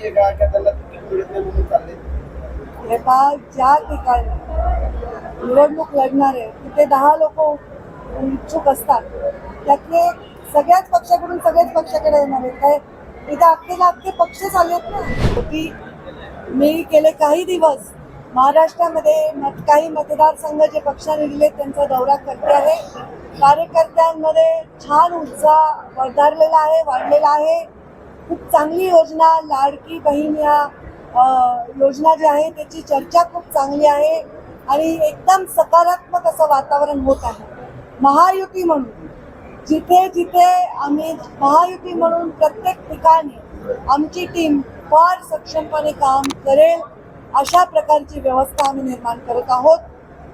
माहिती आहे का का त्यांना तिकीट मिळत नाही म्हणून चालले? हे पहा ज्या ठिकाणी निवडणूक लढणार आहे तिथे दहा लोक इच्छुक असतात. त्यातले सगळ्याच पक्षाकडून सगळेच पक्षाकडे येणार आहेत. काय इथे अख्खेला अख्खे पक्ष चालू आहेत ना? की मी गेले काही दिवस महाराष्ट्रामध्ये मत काही मतदारसंघ जे पक्षाने दिले त्यांचा दौरा करते आहे. कार्यकर्त्यांमध्ये छान उत्साह वधारलेला आहे वाढलेला आहे. खूप चांगली योजना लाडकी बहीण या योजना जी आहे त्याची चर्चा खूप चांगली आहे आणि एकदम सकारात्मक असं वातावरण होत आहे. महायुती म्हणून जिथे जिथे आम्ही महायुती म्हणून प्रत्येक ठिकाणी आमची टीम फार सक्षमपणे काम करेल अशा प्रकारची व्यवस्था आम्ही निर्माण करत आहोत.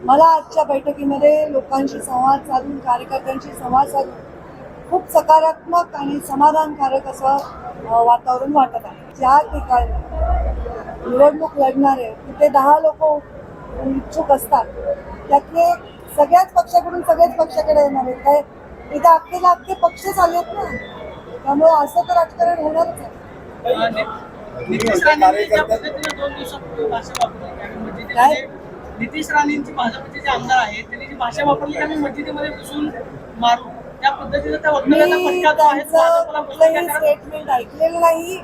मला आजच्या बैठकीमध्ये लोकांशी संवाद साधून कार्यकर्त्यांशी संवाद साधून खूप सकारात्मक आणि समाधानकारक असं वातावरण वाटत आहे. ज्या ठिकाणी निवडणूक लढणार तिथे दहा लोक इच्छुक असतात. त्यातले सगळ्याच पक्षाकडून सगळेच पक्षाकडे येणार आहेत. काय इथे अख्खे अख्खे पक्ष चालू आहेत ना? त्यामुळे असं तर राजकारण होणारच आहे. नितीश राणेंनी ज्या पद्धतीने दोन दिवसापूर्वी भाषा वापरली आणि मस्जिदीमध्ये नितीश राणेंची भाजपचे जे आमदार आहेत त्यांनी जी भाषा वापरली आम्ही मस्जिदीमध्ये घुसून मारू आहे स्टेटमेंट ऐकलेलं नाही.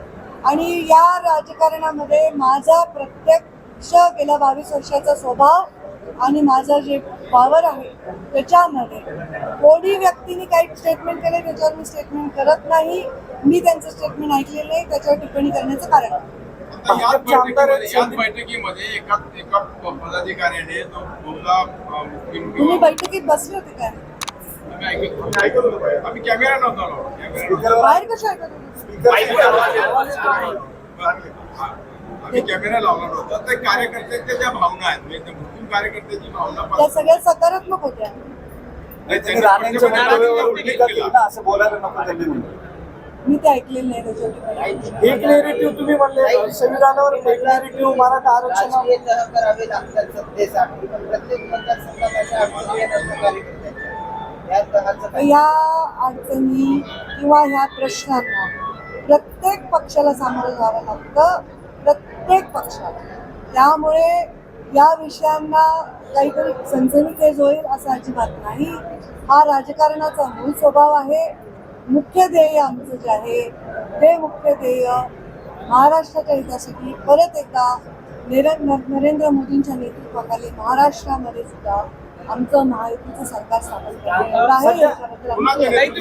आणि या राजकारणामध्ये माझा प्रत्यक्ष गेल्या बावीस वर्षाचा स्वभाव आणि माझं जे पॉवर आहे त्याच्यामध्ये कोणी व्यक्तीने काही स्टेटमेंट केले त्याच्यावर मी स्टेटमेंट करत नाही. मी त्यांचं स्टेटमेंट ऐकलेलं नाही त्याच्यावर टिप्पणी करण्याचं कारण आहे. बैठकीमध्ये एका एका पदाधिकाऱ्याने तुम्ही बैठकीत बसले होते काय? आम्ही कॅमेरा नव्हता. बाहेर कशा? आम्ही कॅमेरा लावला नव्हता तर कार्यकर्त्यांच्या ज्या भावना आहेत म्हणजे मुस्लिम कार्यकर्त्याची भावना त्या सगळ्या सकारात्मक होत्या असं बोलायला नको त्यांनी मी ते ऐकलेलं नाही त्याच्यावर टिप्पणी एक नेरेटिव्ह तुम्ही म्हणले संविधानावर एक नेरेटिव्ह मराठा आरक्षण करावे लागतात सत्तेसाठी प्रत्येक मतदारसंघात अशा अडचणी कार्यकर्त्यांच्या या अडचणी किंवा ह्या प्रश्नांना प्रत्येक पक्षाला सामोरं जावं लागतं. प्रत्येक पक्षाला. त्यामुळे या विषयांना काहीतरी सनसनीखेज होईल असं अजिबात नाही. हा राजकारणाचा मूळ स्वभाव आहे. मुख्य ध्येय आमचं जे आहे ते मुख्य ध्येय महाराष्ट्राच्या हितासाठी परत एकदा नरेंद्र नरेंद्र मोदींच्या नेतृत्वाखाली महाराष्ट्रामध्ये सुद्धा आमचं महायुतीचं सरकार स्थापन